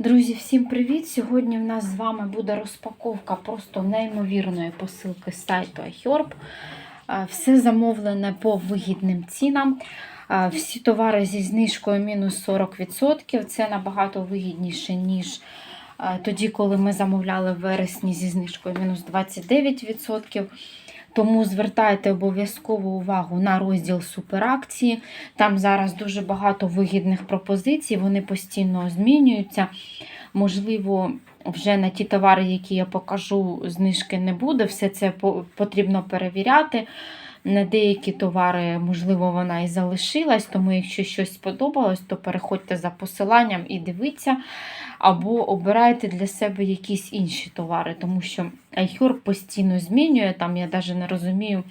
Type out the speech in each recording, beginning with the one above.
Друзі, всім привіт! Сьогодні в нас з вами буде розпаковка просто неймовірної посилки з сайту iHerb. Все замовлене по вигідним цінам. Всі товари зі знижкою мінус 40%. Це набагато вигідніше, ніж тоді, коли ми замовляли в вересні зі знижкою мінус 29%. Тому звертайте обов'язково увагу на розділ суперакції. Там зараз дуже багато вигідних пропозицій, вони постійно змінюються. Можливо, вже на ті товари, які я покажу, знижки не буде. Все це потрібно перевіряти. На деякі товари, можливо, вона і залишилась, тому якщо щось сподобалось, то переходьте за посиланням і дивіться, або обирайте для себе якісь інші товари, тому що iHerb постійно змінює. Там я навіть не розумію,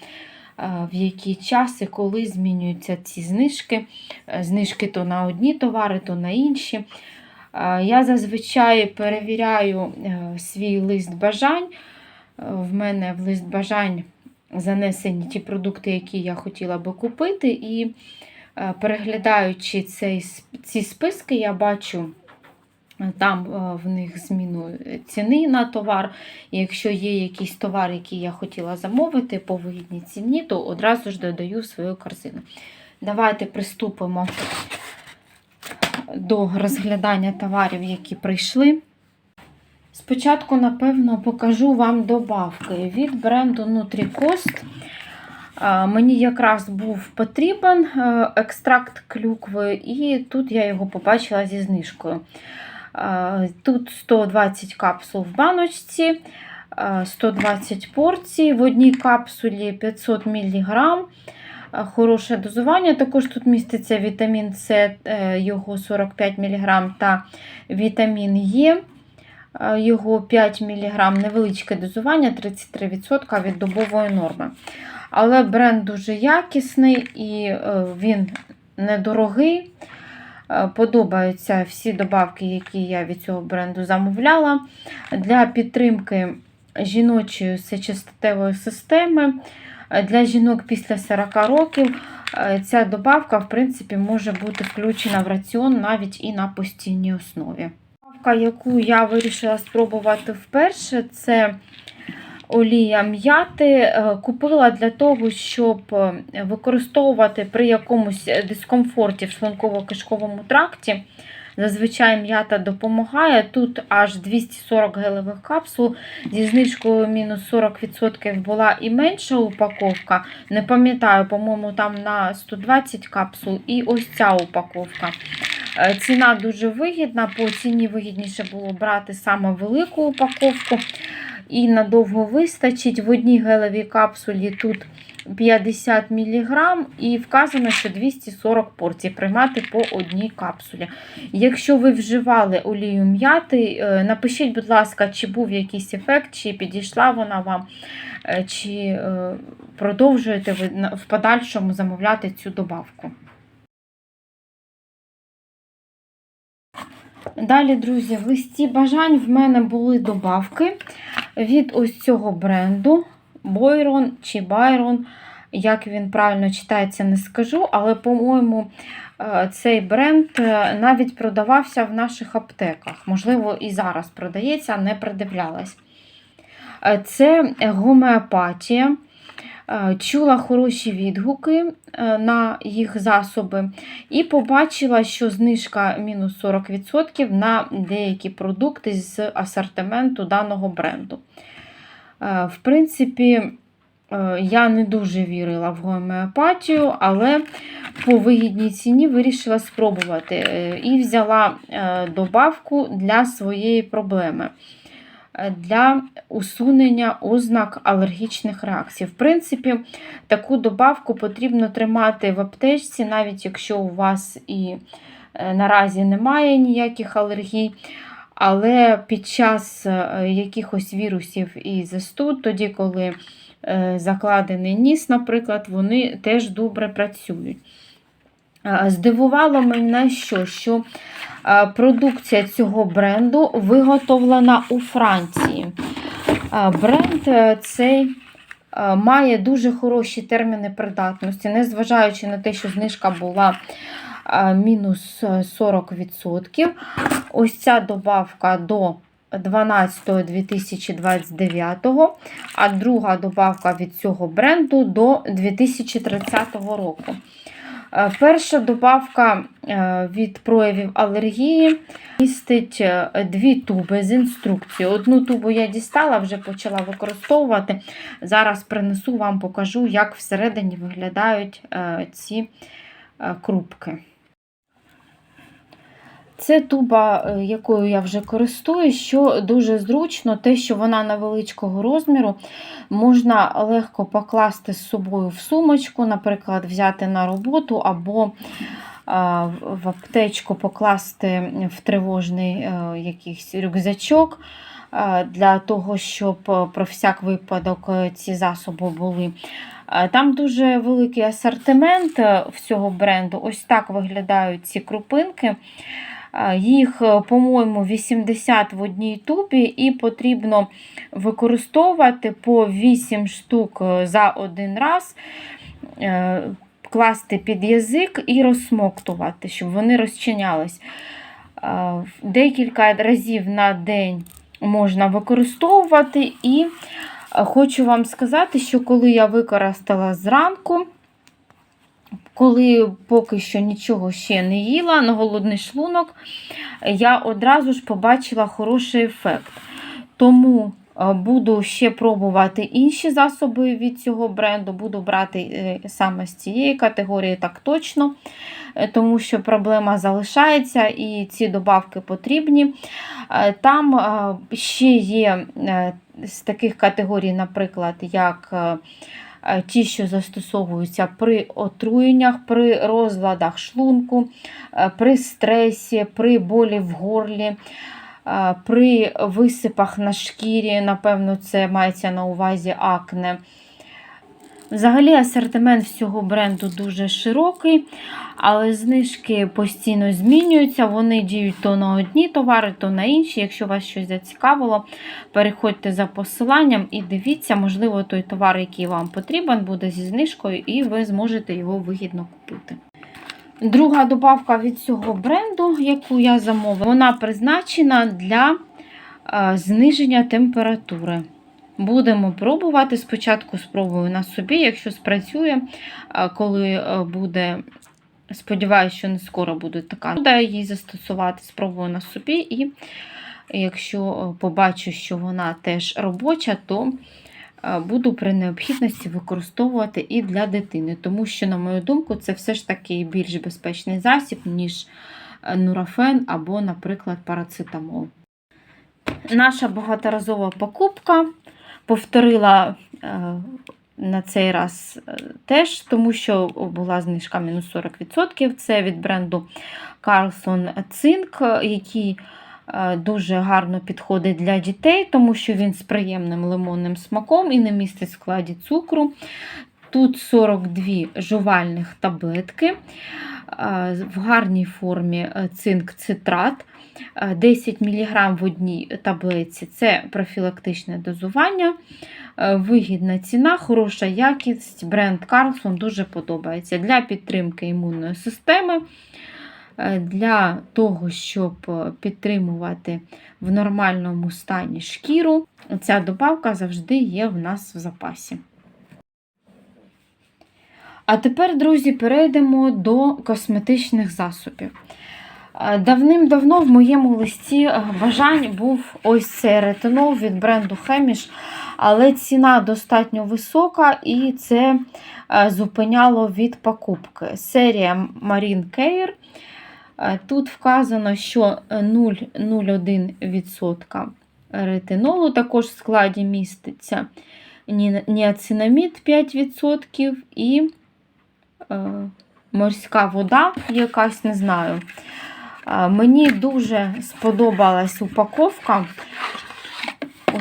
е, в які часи, коли змінюються ці знижки. Е, Знижки то на одні товари, то на інші. Е, Я зазвичай перевіряю свій лист бажань. В мене в лист бажань занесені ті продукти, які я хотіла би купити. І переглядаючи цей, ці списки, я бачу там е, в них зміну ціни на товар. І якщо є якийсь товар, який я хотіла замовити по вигідній ціні, то одразу ж додаю в свою корзину. Давайте приступимо до розглядання товарів, які прийшли. Спочатку, напевно, покажу вам добавки від бренду NutriCost. Мені якраз був потрібен е, екстракт клюкви, і тут я його побачила зі знижкою. Тут 120 капсул в баночці, 120 порцій, в одній капсулі 500 мг. Хороше дозування. Також тут міститься вітамін С, е, його 45 мг, та вітамін Е, е, його 5 мг, невеличке дозування 33% від добової норми. Але бренд дуже якісний і е, він недорогий. Е, Подобаються всі добавки, які я від цього бренду замовляла. Для підтримки жіночої сечостатевої системи. е, Для жінок після 40 років е, ця добавка, в принципі, може бути включена в раціон навіть і на постійній основі. Добавка, яку я вирішила спробувати вперше, це олія м'яти. Е, Купила для того, щоб е, використовувати при якомусь дискомфорті в шлунково-кишковому тракті. Зазвичай м'ята допомагає. Тут аж 240 гелевих капсул. Зі знижкою мінус 40% була і менша упаковка. Не пам'ятаю, по-моєму, там на 120 капсул. І ось ця упаковка. Е, Ціна дуже вигідна. По ціні вигідніше було брати саме велику упаковку. І надовго вистачить. В одній гелевій капсулі тут 50 мг, і вказано, що 240 порцій приймати по одній капсулі. Якщо ви вживали олію м'яти, е, напишіть, будь ласка, чи був якийсь ефект, чи підійшла вона вам, е, чи е, продовжуєте ви в подальшому замовляти цю добавку. Далі, друзі, в листі бажань в мене були добавки від ось цього бренду Бойрон чи Байрон. Як він правильно читається, не скажу, але, по-моєму, е, цей бренд е, навіть продавався в наших аптеках. Можливо, і зараз продається, не придивлялась. Е, Це гомеопатія. Е, Чула хороші відгуки е, на їх засоби і побачила, що знижка мінус 40% на деякі продукти з асортименту даного бренду. Е, В принципі, я не дуже вірила в гомеопатію, але по вигідній ціні вирішила спробувати і взяла добавку для своєї проблеми. Е, Для усунення ознак алергічних реакцій. В принципі, таку добавку потрібно тримати в аптечці, навіть якщо у вас і е, наразі немає ніяких алергій. Але під час е, якихось вірусів і застуд, тоді, коли закладений ніс, наприклад, вони теж добре працюють. Е, Здивувало мене, що, що е, продукція цього бренду виготовлена у Франції. Е, Бренд е, цей е, має дуже хороші терміни придатності, незважаючи на те, що знижка була мінус 40%. Ось ця добавка до 12-2029, а друга добавка від цього бренду до 2030 року. Е, Перша добавка е, від проявів алергії містить е, дві туби з інструкцією. Одну тубу я дістала, вже почала використовувати. Зараз принесу вам, покажу, як всередині виглядають ці крупки. Це туба, е, якою я вже користуюсь, що дуже зручно, те, що вона невеличкого розміру, можна легко покласти з собою в сумочку, наприклад, взяти на роботу або в аптечку покласти в тривожний е, якийсь рюкзачок е, для того, щоб е, про всяк випадок е, ці засоби були. Е, Там дуже великий асортимент е, всього бренду. Ось так виглядають ці крупинки. Їх, е, по-моєму, 80 в одній тубі, і потрібно використовувати по 8 штук е, за один раз, е, класти під язик і розсмоктувати, щоб вони розчинялись. Декілька разів на день можна використовувати. І хочу вам сказати, що коли я використала зранку, коли поки що нічого ще не їла на голодний шлунок, я одразу ж побачила хороший ефект. Тому е, буду ще пробувати інші засоби від цього бренду. Буду брати е, саме з цієї категорії, так точно, е, тому що проблема залишається і ці добавки потрібні. Там ще є з таких категорій, наприклад, як ті, що застосовуються при отруєннях, при розладах шлунку, е, при стресі, при болі в горлі, е, при висипах на шкірі, напевно, це мається на увазі акне. Взагалі, асортимент всього бренду дуже широкий, але знижки постійно змінюються. Вони діють то на одні товари, то на інші. Якщо вас щось зацікавило, переходьте за посиланням і дивіться, можливо, той товар, який вам потрібен, буде зі знижкою, і ви зможете його вигідно купити. Друга добавка від цього бренду, яку я замовила, вона призначена для е, зниження температури. Будемо пробувати. Спочатку спробую на собі, якщо спрацює, коли е, буде, сподіваюся, що не скоро буде така, буде її застосувати, спробую на собі. І якщо е, побачу, що вона теж робоча, то е, буду при необхідності використовувати і для дитини. Тому що, на мою думку, це все ж таки більш безпечний засіб, ніж нурофен або, наприклад, парацетамол. Наша багаторазова покупка повторила е, на цей раз е, теж, тому що була знижка мінус 40%. Це від бренду Carlson Zink, який е, дуже гарно підходить для дітей, тому що він з приємним лимонним смаком і не містить в складі цукру. Тут 42 жувальних таблетки. е, В гарній формі е, цинк-цитрат. Е, 10 мг в одній таблетці це профілактичне дозування, Е, вигідна ціна, хороша якість. Бренд Carlson дуже подобається для підтримки імунної системи, е, для того, щоб е, підтримувати в нормальному стані шкіру. Ця добавка завжди є в нас в запасі. А тепер, друзі, перейдемо до косметичних засобів. Е, Давним-давно в моєму листі е, бажань був ось цей ретинол від бренду Хеміш, але ціна достатньо висока і це е, зупиняло від покупки. Серія Marine Care. Тут вказано, що 0,01% ретинолу також в складі міститься ні- ніацинамід 5% і морська вода якась, не знаю. Мені дуже сподобалась упаковка.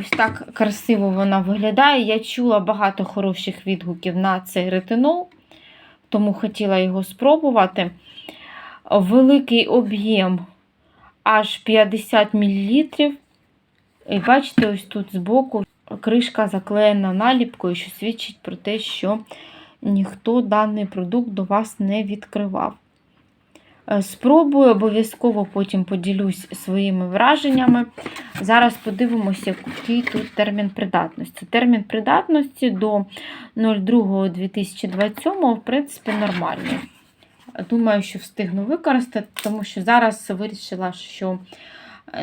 Ось так красиво вона виглядає. Я чула багато хороших відгуків на цей ретинол, тому хотіла його спробувати. Великий об'єм аж 50 мл. І бачите, ось тут збоку кришка заклеєна наліпкою, що свідчить про те, що ніхто даний продукт до вас не відкривав. Е, Спробую, обов'язково потім поділюсь своїми враженнями. Зараз подивимося, який тут термін придатності. Термін придатності до 02.2027, в принципі, нормальний. Думаю, що встигну використати, тому що зараз вирішила, що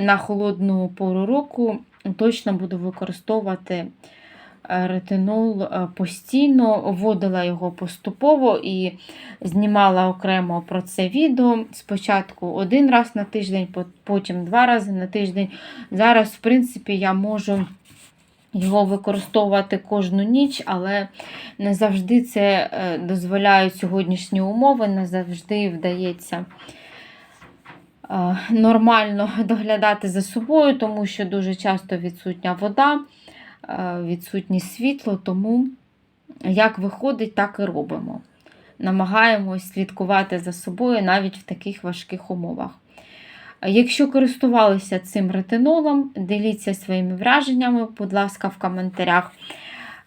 на холодну пору року точно буду використовувати ретинол е, постійно, вводила його поступово і знімала окремо про це відео. Спочатку один раз на тиждень, потім два рази на тиждень. Зараз, в принципі, я можу його використовувати кожну ніч, але не завжди це е, дозволяють сьогоднішні умови, не завжди вдається е, нормально доглядати за собою, тому що дуже часто відсутня вода, е, відсутнє світло, тому як виходить, так і робимо. Намагаємось слідкувати за собою навіть в таких важких умовах. Якщо користувалися цим ретинолом, діліться своїми враженнями, будь ласка, в коментарях.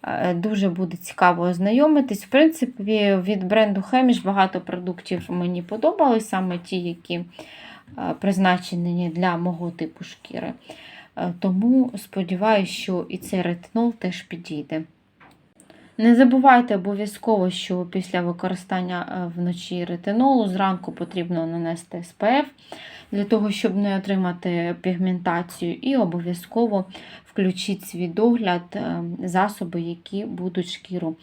Е, Дуже буде цікаво ознайомитись. В принципі, від бренду Хеміш багато продуктів мені подобались, саме ті, які е, призначені для мого типу шкіри. Е, Тому сподіваюся, що і цей ретинол теж підійде. Не забувайте обов'язково, що після використання е, вночі ретинолу зранку потрібно нанести SPF для того, щоб не отримати пігментацію, і обов'язково включіть свій догляд е, засоби, які будуть шкіру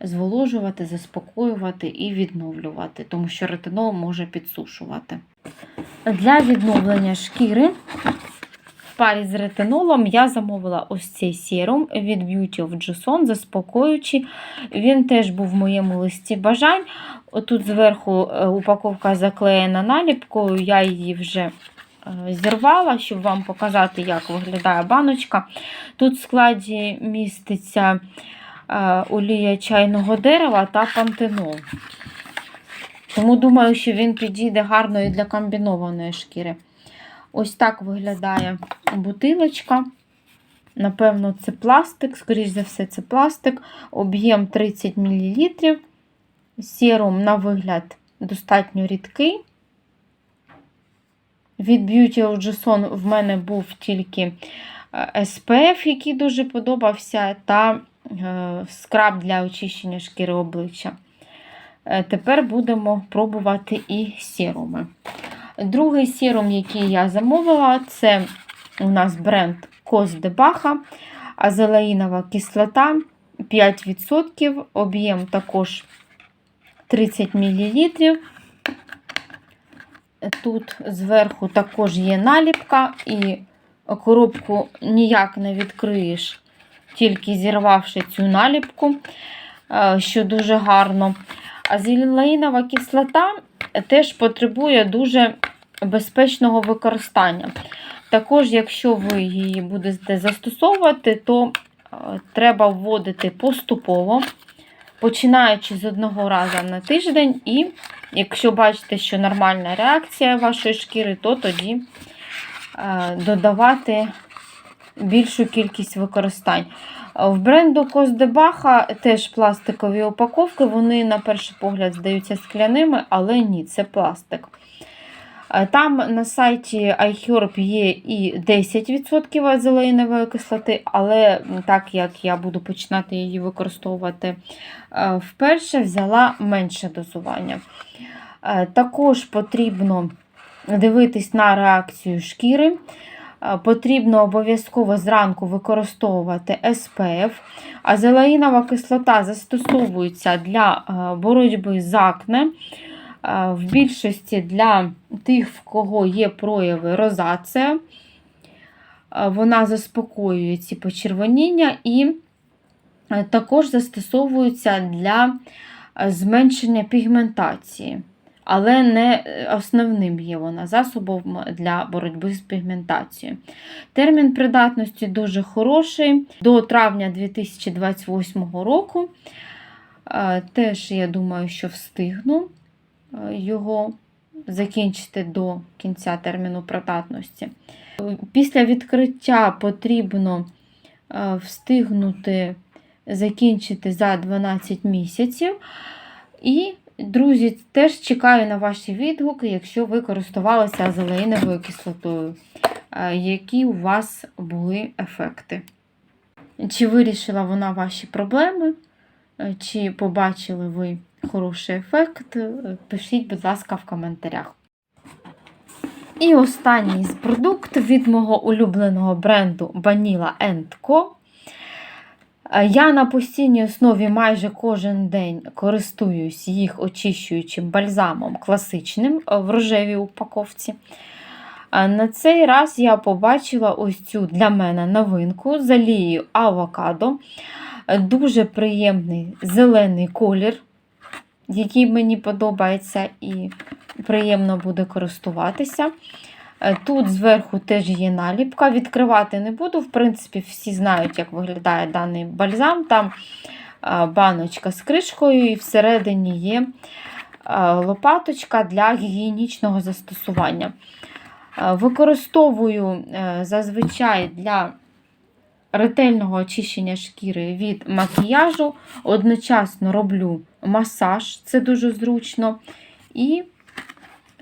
зволожувати, заспокоювати і відновлювати, тому що ретинол може підсушувати. Для відновлення шкіри парі з ретинолом я замовила ось цей серум від Beauty of Joseon, заспокоюючий. Він теж був в моєму листі бажань. Отут зверху е, упаковка заклеєна наліпкою, я її вже е, зірвала, щоб вам показати, як виглядає баночка. Тут в складі міститься е, олія чайного дерева та пантенол. Тому думаю, що він підійде гарно і для комбінованої шкіри. Ось так виглядає бутилочка. Напевно, це пластик, скоріш за все, це пластик. Об'єм 30 мл. Серум, на вигляд, достатньо рідкий. Від Beauty of Joseon в мене був тільки е, SPF, який дуже подобався, та е, скраб для очищення шкіри обличчя. Е, Тепер будемо пробувати і серуми. Другий серум, який я замовила, це у нас бренд Кос де Баха, азелаїнова кислота 5%, об'єм також 30 мл. Тут зверху також є наліпка, і коробку ніяк не відкриєш, тільки зірвавши цю наліпку, е, що дуже гарно. Азелаїнова кислота теж потребує дуже безпечного використання. Також, якщо ви її будете застосовувати, то е, треба вводити поступово, починаючи з одного разу на тиждень, і якщо бачите, що нормальна реакція вашої шкіри, то тоді е, додавати більшу кількість використань. В бренду Коздебаха теж пластикові упаковки, вони на перший погляд здаються скляними, але ні, це пластик. Там на сайті iHerb є і 10% азелаїнової кислоти, але так як я буду починати її використовувати е, вперше, взяла менше дозування. Е, Також потрібно дивитись на реакцію шкіри. Е, Потрібно обов'язково зранку використовувати SPF. Азелаїнова кислота застосовується для е, боротьби з акне. Е, В більшості для тих, в кого є прояви розація. Вона заспокоює ці почервоніння і також застосовується для зменшення пігментації. Але не е, основним є вона засобом для боротьби з пігментацією. Термін придатності дуже хороший до травня 2028 року. Е, Теж, я думаю, що встигну е, його закінчити до кінця терміну придатності. Після відкриття потрібно встигнути закінчити за 12 місяців. І Друзі, теж чекаю на ваші відгуки, якщо ви користувалися азелеїновою кислотою. Е, Які у вас були ефекти? Чи вирішила вона ваші проблеми? Е, Чи побачили ви хороший ефект? Е, Пишіть, будь ласка, в коментарях. І останній з продукт від мого улюбленого бренду Vanilla Co. Е, Я на постійній основі майже кожен день користуюсь їх очищуючим бальзамом класичним е, в рожевій упаковці. На цей раз я побачила ось цю для мене новинку з олією авокадо. Е, Дуже приємний зелений колір, який мені подобається і приємно буде користуватися. Е, Тут зверху теж є наліпка. Відкривати не буду. В принципі, всі знають, як виглядає даний бальзам. Там е, баночка з кришкою, і всередині є е, лопаточка для гігієнічного застосування. Використовую зазвичай для ретельного очищення шкіри від макіяжу. Одночасно роблю масаж, це дуже зручно. І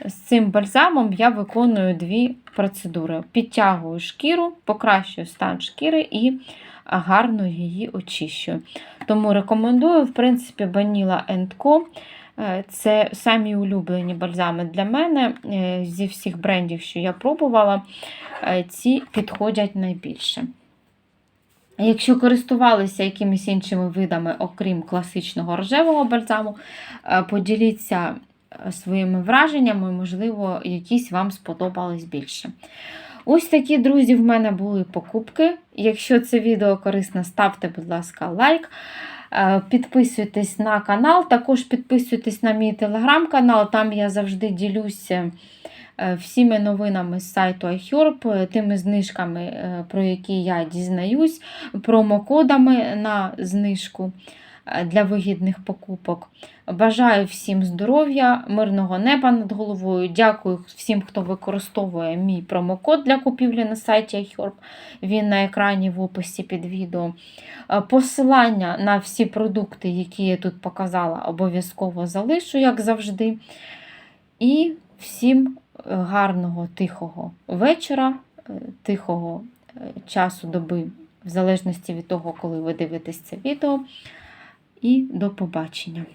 з цим бальзамом я виконую дві процедури: підтягую шкіру, покращую стан шкіри і гарно її очищую. Тому рекомендую, в принципі, Vanilla Co. Е, Це самі улюблені бальзами для мене. Е, Зі всіх брендів, що я пробувала, е, ці підходять найбільше. Якщо користувалися якимись іншими видами, окрім класичного рожевого бальзаму, поділіться своїми враженнями, можливо, якісь вам сподобались більше. Ось такі, друзі, в мене були покупки. Якщо це відео корисно, ставте, будь ласка, лайк. Е, Підписуйтесь на канал, також підписуйтесь на мій телеграм-канал, там я завжди ділюся е, всіми новинами з сайту iHerb, е, тими знижками, про які я дізнаюсь, промокодами на знижку для вигідних покупок. Бажаю всім здоров'я, мирного неба над головою. Дякую всім, хто використовує мій промокод для купівлі на сайті iHerb. Він на екрані в описі під відео. Е, Посилання на всі продукти, які я тут показала, обов'язково залишу, як завжди. І всім е, гарного, тихого вечора, е, тихого е, часу доби, в залежності від того, коли ви дивитесь це відео. І до побачення!